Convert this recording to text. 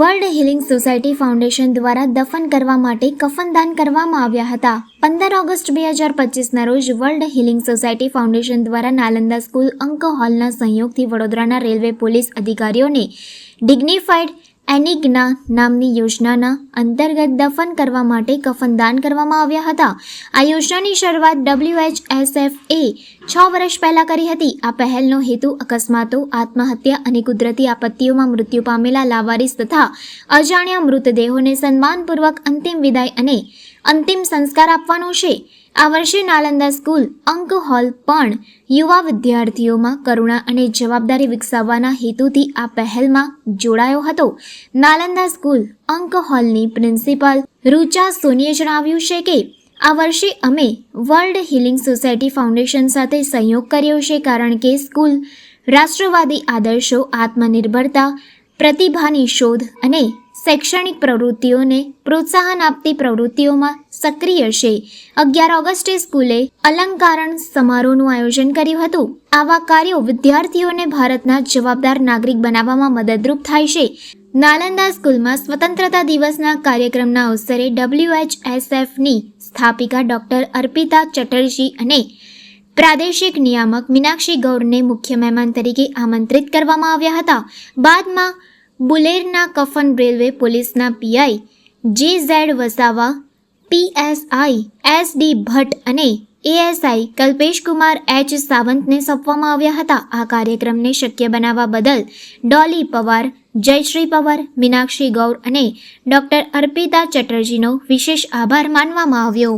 World healing society foundation દ્વારા દફન કરવા માટે કફનદાન કરવામાં આવ્યા હતા. પંદર ઓગસ્ટ બે હજાર પચીસના રોજ વર્લ્ડ હિલિંગ સોસાયટી ફાઉન્ડેશન દ્વારા નાલંદા સ્કૂલ અંક હોલના સહયોગથી વડોદરાના રેલવે પોલીસ અધિકારીઓને ડિગ્નિફાઈડ એનિગ્ના નામની યોજનાના અંતર્ગત દફન કરવા માટે કફનદાન કરવામાં આવ્યા હતા. આ યોજનાની શરૂઆત ડબ્લ્યુએચએસએફ એ છ વર્ષ પહેલા કરી હતી. આ પહેલનો હેતુ અકસ્માતો, આત્મહત્યા અને કુદરતી આપત્તિઓમાં મૃત્યુ પામેલા લાવારીસ તથા અજાણ્યા મૃતદેહોને સન્માનપૂર્વક અંતિમ વિદાય અને અંતિમ સંસ્કાર આપવાનો છે. આ વર્ષે નાલંદા સ્કૂલ અંક હોલ પણ યુવા વિદ્યાર્થીઓમાં કરુણા અને જવાબદારી વિકસાવવાના હેતુથી આ પહેલમાં જોડાયો હતો. નાલંદા સ્કૂલ અંક હોલની પ્રિન્સિપાલ રૂચા સોનીએ જણાવ્યું છે કે, આ વર્ષે અમે વર્લ્ડ હિલિંગ સોસાયટી ફાઉન્ડેશન સાથે સહયોગ કર્યો છે કારણ કે સ્કૂલ રાષ્ટ્રવાદી આદર્શો, આત્મનિર્ભરતા, પ્રતિભાની શોધ અને શૈક્ષણિક પ્રવૃત્તિઓને પ્રોત્સાહન આપતી પ્રવૃત્તિઓમાં સક્રિય છે. અગિયાર ઓગસ્ટે સ્કૂલે અલંકારણ સમારોહનું આયોજન કર્યું હતું. આવા કાર્યો વિદ્યાર્થીઓને ભારતના જવાબદાર નાગરિક બનાવવામાં મદદરૂપ થાય છે. નાલંદા સ્કૂલમાં સ્વતંત્રતા દિવસના કાર્યક્રમના અવસરે ડબ્લ્યુએચએસએફની સ્થાપિકા ડૉક્ટર અર્પિતા ચટર્જી અને પ્રાદેશિક નિયામક મીનાક્ષી ગૌરને મુખ્ય મહેમાન તરીકે આમંત્રિત કરવામાં આવ્યા હતા. બાદમાં બુલેરના કફન રેલવે પોલીસના PI J Z Vasava, PSI S D Bhatt અને એએસઆઈ કલ્પેશકુમાર એચ સાવંતને સોંપવામાં આવ્યા હતા. આ કાર્યક્રમને શક્ય બનાવવા બદલ ડોલી પવાર, જયશ્રી પવાર, મીનાક્ષી ગૌર અને ડૉક્ટર અર્પિતા ચટર્જીનો વિશેષ આભાર માનવામાં આવ્યો.